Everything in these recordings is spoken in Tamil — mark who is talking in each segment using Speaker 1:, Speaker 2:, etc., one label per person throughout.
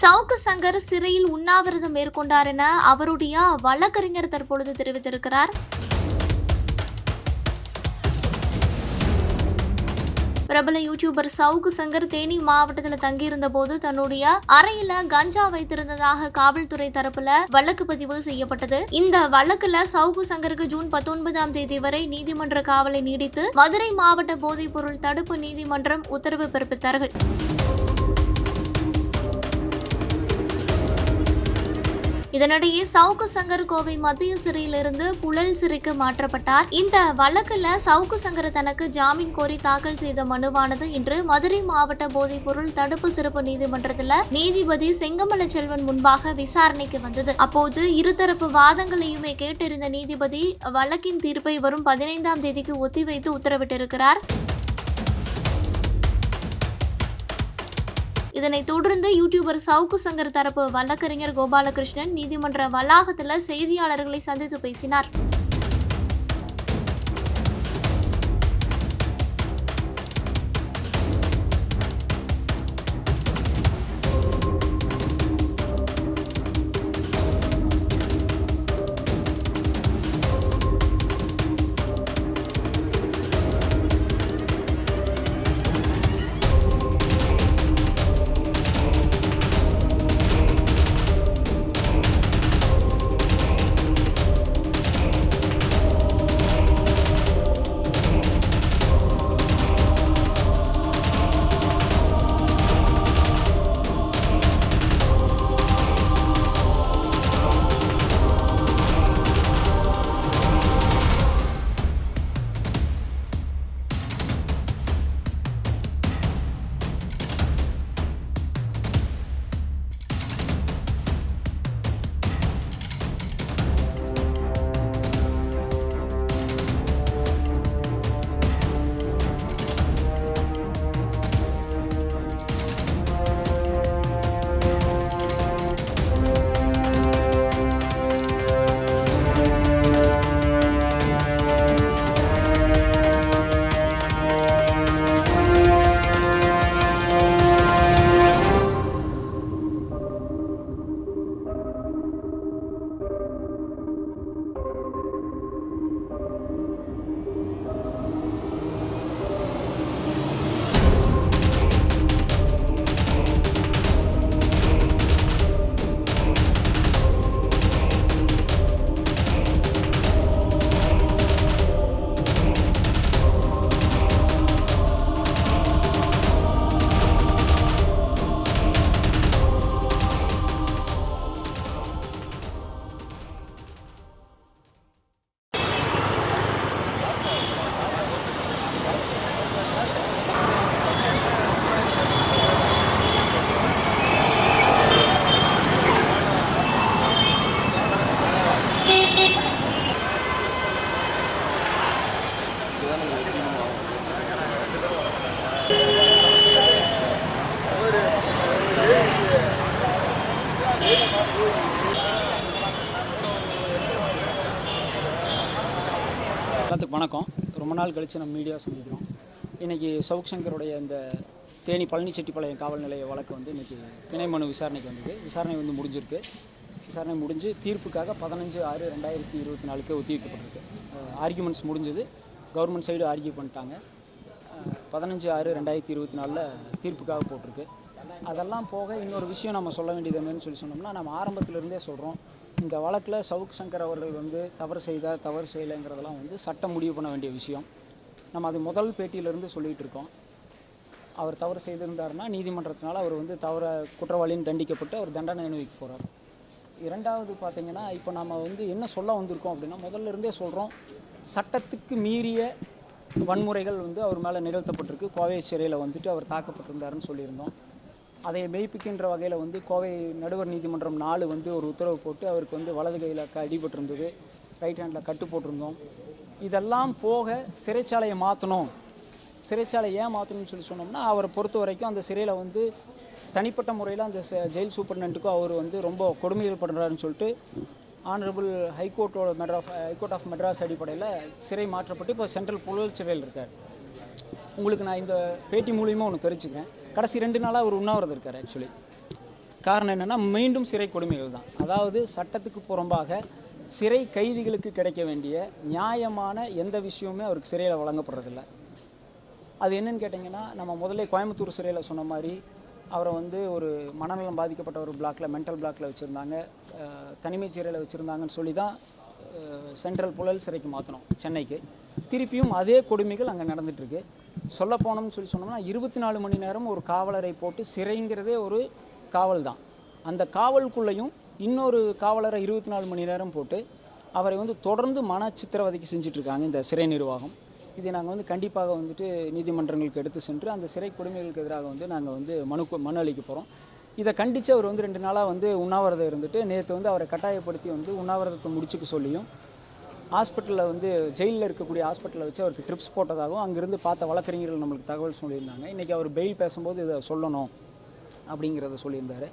Speaker 1: சவுக்கு சங்கர் சிறையில் உண்ணாவிரதம் மேற்கொண்டார் என அவருடைய வழக்கறிஞர் தற்பொழுது தெரிவித்திருக்கிறார். பிரபல யூடியூபர் சவுக்கு சங்கர் தேனி மாவட்டத்தில் தங்கியிருந்த போது தன்னுடைய அறையில கஞ்சா வைத்திருந்ததாக காவல்துறை தரப்புல வழக்கு பதிவு செய்யப்பட்டது. இந்த வழக்குல சவுக்கு சங்கருக்கு ஜூன் பத்தொன்பதாம் தேதி வரை நீதிமன்ற காவலை நீடித்து மதுரை மாவட்ட போதைப்பொருள் தடுப்பு நீதிமன்றம் உத்தரவு பிறப்பித்தார்கள். இதனிடையே சவுக்கு சங்கர் கோவை மத்திய சிறையிலிருந்து புழல் சிறைக்கு மாற்றப்பட்டார். இந்த வழக்குல சவுக்கு சங்கர் தனக்கு ஜாமீன் கோரி தாக்கல் செய்த மனுவானது இன்று மதுரை மாவட்ட போதைப்பொருள் தடுப்பு சிறப்பு நீதிமன்றத்தில் நீதிபதி செங்கமல செல்வன் முன்பாக விசாரணைக்கு வந்தது. அப்போது இருதரப்பு வாதங்களையுமே கேட்டறிந்த நீதிபதி வழக்கின் தீர்ப்பை வரும் பதினைந்தாம் தேதிக்கு ஒத்திவைத்து உத்தரவிட்டிருக்கிறார். இதனைத் தொடர்ந்து யூடியூபர் சவுக்கு சங்கர் தரப்பு வழக்கறிஞர் கோபாலகிருஷ்ணன் நீதிமன்ற வளாகத்தில் செய்தியாளர்களை சந்தித்து பேசினார்.
Speaker 2: எல்லாத்துக்கும் வணக்கம். ரொம்ப நாள் கழித்து நம்ம மீடியா சந்திக்கிறோம். இன்றைக்கி சவுக் சங்கருடைய இந்த தேனி பழனிச்செட்டிப்பாளையம் காவல் நிலைய வழக்கு வந்து இன்றைக்கி பிணை மனு விசாரணைக்கு வந்தது. விசாரணை வந்து முடிஞ்சிருக்கு. விசாரணை முடிஞ்சு தீர்ப்புக்காக பதினஞ்சு ஆறு ரெண்டாயிரத்தி இருபத்தி நாலுக்கு ஒத்திவைக்கப்பட்டிருக்கு. ஆர்கியூமெண்ட்ஸ் முடிஞ்சது. கவர்மெண்ட் சைடு ஆர்கியூ பண்ணிட்டாங்க. பதினஞ்சு ஆறு ரெண்டாயிரத்தி இருபத்தி நாலில் தீர்ப்புக்காக போட்டிருக்கு. அதெல்லாம் போக இன்னொரு விஷயம் நம்ம சொல்ல வேண்டியது என்னன்னு சொல்லி சொன்னோம்னா நம்ம ஆரம்பத்திலிருந்தே சொல்கிறோம் இந்த வழக்கில் சவுக் சங்கர் அவர்கள் வந்து தவறு செய்தார் தவறு செய்யலைங்கிறதெல்லாம் வந்து சட்டம் முடிவு பண்ண வேண்டிய விஷயம். நம்ம அது முதல் பேட்டியிலிருந்து சொல்லிகிட்டு இருக்கோம். அவர் தவறு செய்திருந்தார்னா நீதிமன்றத்தினால் அவர் வந்து தவற குற்றவாளின்னு தண்டிக்கப்பட்டு அவர் தண்டனை அனுபவிக்க போகிறார் இரண்டாவது பார்த்திங்கன்னா இப்போ நம்ம வந்து என்ன சொல்ல வந்திருக்கோம் அப்படின்னா முதல்ல இருந்தே சொல்கிறோம் சட்டத்துக்கு மீறிய வன்முறைகள் வந்து அவர் மேலே நிகழ்த்தப்பட்டிருக்கு. கோவை சிறையில் வந்துட்டு அவர் தாக்கப்பட்டிருந்தாருன்னு சொல்லியிருந்தோம். அதை மெய்ப்பிக்கின்ற வகையில் வந்து கோவை நடுவர் நீதிமன்றம் நாலு வந்து ஒரு உத்தரவு போட்டு அவருக்கு வந்து வலது கையில் க அடிபட்டிருந்தது. ரைட் ஹேண்டில் கட்டு போட்டிருந்தோம். இதெல்லாம் போக சிறைச்சாலையை மாற்றணும் சிறைச்சாலை ஏன் மாற்றணும்னு சொல்லி சொன்னோம்னா அவரை பொறுத்த வரைக்கும் அந்த சிறையில் வந்து தனிப்பட்ட முறையில் அந்த ச- ஜெயில் சூப்பர்டென்ட்டுக்கும் அவர் வந்து ரொம்ப கொடுமைகள் பண்ணுறாருன்னு சொல்லிட்டு honourable ஹைகோர்ட்டோட Madras high court of Madras அடிப்படையில் சிறை மாற்றப்பட்டு இப்போ சென்ட்ரல் புழல் சிறையில் இருக்கார். உங்களுக்கு நான் இந்த பேட்டி மூலியமாக ஒன்று தெரிஞ்சுக்கிறேன். கடைசி ரெண்டு நாளாக ஒரு உண்ணாவிரதம் இருக்கார் ஆக்சுவலி காரணம் என்னென்னா மீண்டும் சிறை கொடுமைகள் தான். அதாவது சட்டத்துக்கு புறம்பாக சிறை கைதிகளுக்கு கிடைக்க வேண்டிய நியாயமான எந்த விஷயமுமே அவருக்கு சிறையில் வழங்கப்படுறதில்ல. அது என்னன்னு கேட்டிங்கன்னா நம்ம முதல்ல கோயம்புத்தூர் சிறையில் சொன்ன மாதிரி அவரை வந்து ஒரு மனநலம் பாதிக்கப்பட்ட ஒரு பிளாக்ல மென்டல் பிளாக்ல வச்சுருந்தாங்க. தனிமை சிறையில் வச்சுருந்தாங்கன்னு சொல்லி தான் சென்ட்ரல் புழல் சிறைக்கு மாற்றினோம் சென்னைக்கு. திருப்பியும் அதே கொடுமைகள் அங்கே நடந்துகிட்ருக்கு சொல்ல போனோம்னு சொல்லி சொன்னோம்னா இருபத்தி நாலு மணி நேரம் ஒரு காவலரை போட்டு சிறைங்கிறதே ஒரு காவல் தான் அந்த காவலுக்குள்ளேயும் இன்னொரு காவலரை இருபத்தி நாலு மணி நேரம் போட்டு அவரை வந்து தொடர்ந்து மன சித்திரவதைக்கு செஞ்சுட்டு இந்த சிறை நிர்வாகம். இதை நாங்கள் வந்து கண்டிப்பாக வந்துட்டு நீதிமன்றங்களுக்கு எடுத்து சென்று அந்த சிறை கொடுமைகளுக்கு எதிராக வந்து நாங்கள் வந்து மனு மனு அளிக்க போகிறோம் இதை கண்டித்து அவர் வந்து ரெண்டு நாளாக வந்து உண்ணாவிரதம் இருந்துட்டு நேற்று வந்து அவரை கட்டாயப்படுத்தி வந்து உண்ணாவிரதத்தை முடிச்சுக்க சொல்லியும் ஹாஸ்பிட்டலில் வந்து ஜெயிலில் இருக்கக்கூடிய ஹாஸ்பிட்டலில் வச்சு அவருக்கு ட்ரிப்ஸ் போட்டதாகவும் அங்கேருந்து பார்த்த வழக்கறிஞர்கள் நம்மளுக்கு தகவல் சொல்லியிருந்தாங்க. இன்றைக்கி அவர் பெயில் பேசும்போது இதை சொல்லணும் அப்படிங்கிறத சொல்லியிருந்தார்.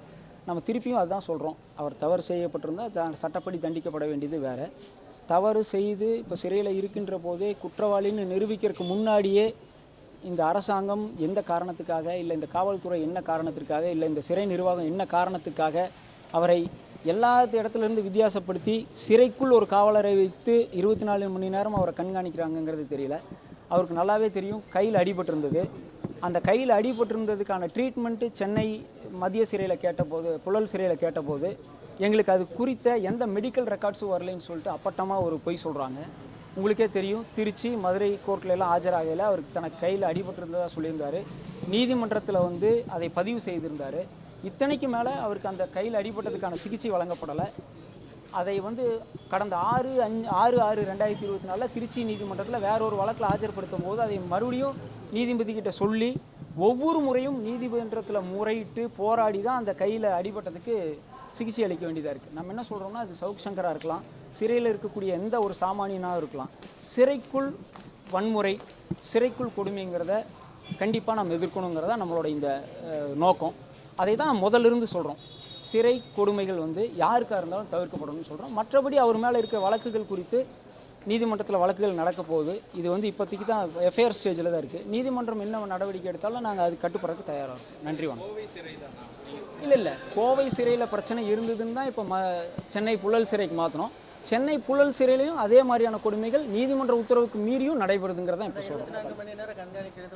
Speaker 2: நம்ம திருப்பியும் அதுதான் சொல்கிறோம் அவர் தவறு செய்யப்பட்டிருந்தால் த- சட்டப்படி தண்டிக்கப்பட வேண்டியது வேறு. தவறு செய்து இப்போ சிறையில் இருக்கின்ற போதே குற்றவாளின்னு நிரூபிக்கிறதுக்கு முன்னாடியே இந்த அரசாங்கம் எந்த காரணத்துக்காக இல்லை இந்த காவல்துறை என்ன காரணத்திற்காக இல்லை இந்த சிறை நிர்வாகம் என்ன காரணத்துக்காக அவரை எல்லா இடத்துலேருந்து வித்தியாசப்படுத்தி சிறைக்குள் ஒரு காவலரை வைத்து இருபத்தி நாலு மணி நேரம் அவரை கண்காணிக்கிறாங்கங்கிறது தெரியல. அவருக்கு நல்லாவே தெரியும். கையில் அடிபட்டிருந்தது. அந்த கையில் அடிபட்டிருந்ததுக்கான ட்ரீட்மெண்ட்டு சென்னை மத்திய சிறையில் கேட்டபோது புழல் சிறையில் கேட்டபோது எங்களுக்கு அது குறித்த எந்த மெடிக்கல் ரெக்கார்ட்ஸும் வரலைன்னு சொல்லிட்டு அப்பட்டமாக ஒரு பொய் சொல்கிறாங்க உங்களுக்கே தெரியும். திருச்சி மதுரை கோர்ட்ல எல்லாம் ஆஜராகையில் அவருக்கு தனக்கு கையில் அடிபட்டிருந்ததாக சொல்லியிருந்தார். நீதிமன்றத்தில் வந்து அதை பதிவு செய்திருந்தார். இத்தனைக்கு மேலே அவருக்கு அந்த கையில் அடிபட்டதுக்கான சிகிச்சை வழங்கப்படலை. அதை வந்து கடந்த ஆறு அஞ்சு ஆறு ஆறு ரெண்டாயிரத்தி இருபத்தி நாலில் திருச்சி நீதிமன்றத்தில் வேற ஒரு வழக்கில் ஆஜர்படுத்தும் போது அதை மறுபடியும் நீதிபதி கிட்ட சொல்லி ஒவ்வொரு முறையும் நீதிமன்றத்தில் முறையிட்டு போராடி தான் அந்த கையில் அடிபட்டதுக்கு சிகிச்சை அளிக்க வேண்டியதாக இருக்குது நம்ம என்ன சொல்கிறோம்னா அது சவுக் சங்கராக இருக்கலாம். சிறையில் இருக்கக்கூடிய எந்த ஒரு சாமானியனாக இருக்கலாம். சிறைக்குள் வன்முறை சிறைக்குள் கொடுமைங்கிறத கண்டிப்பாக நம்ம எதிர்க்கணுங்கிறத நம்மளோட இந்த நோக்கம். அதை தான் முதல்ல இருந்து சொல்கிறோம் சிறை கொடுமைகள் வந்து யாருக்காக இருந்தாலும் தவிர்க்கப்படணும்னு சொல்கிறோம் மற்றபடி அவர் மேலே இருக்க வழக்குகள் குறித்து நீதிமன்றத்தில் வழக்குகள் நடக்க போகுது. இது வந்து இப்போதைக்கு தான் எஃப்ஐஆர் ஸ்டேஜில் தான் இருக்குது நீதிமன்றம் என்ன நடவடிக்கை எடுத்தாலும் நாங்கள் அது கட்டுப்படுறதுக்கு தயாராக இருக்கோம். நன்றி வணக்கம். இல்லை இல்லை. கோவை சிறையில் பிரச்சனை இருந்ததுன்னு தான் இப்போ ம சென்னை புழல் சிறைக்கு மாற்றினோம் சென்னை புழல் சிறையிலையும் அதே மாதிரியான கொடுமைகள் நீதிமன்ற உத்தரவுக்கு மீறியும் நடைபெறுதுங்கிறதான் இப்போ சொல்கிறோம்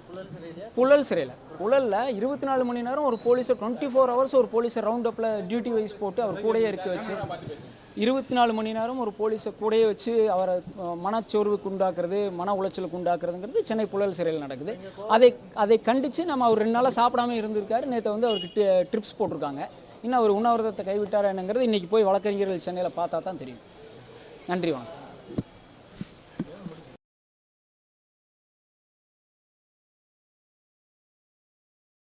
Speaker 3: புழல் சிறையிலே?
Speaker 2: புழல் சிறையில். புழலில் இருபத்தி நாலு மணி நேரம் ஒரு போலீஸை டுவெண்ட்டி ஃபோர் ஹவர்ஸ் ஒரு போலீஸை ரவுண்ட் அப்பில் டியூட்டி வைஸ் போட்டு அவர் கூடயே இருக்க வச்சு இருபத்தி நாலு மணி நேரம் ஒரு போலீஸை கூடயே வச்சு அவரை மனச்சோர்வுக்கு உண்டாக்குறது மன உளைச்சலுக்கு உண்டாக்குறதுங்கிறது சென்னை புழல் சிறையில் நடக்குது. அதை அதை கண்டித்து நம்ம அவர் ரெண்டு நாளாக சாப்பிடாம இருந்திருக்காரு. நேற்று வந்து அவருக்கு ட்ரிப்ஸ் போட்டிருக்காங்க. இன்னும் அவர் உண்ணாவிரதத்தை கைவிட்டாரா என்னங்கிறது இன்றைக்கி போய் வழக்கறிஞர்கள் சென்னையில் பார்த்தா தான் தெரியும். நன்றி வணக்கம்.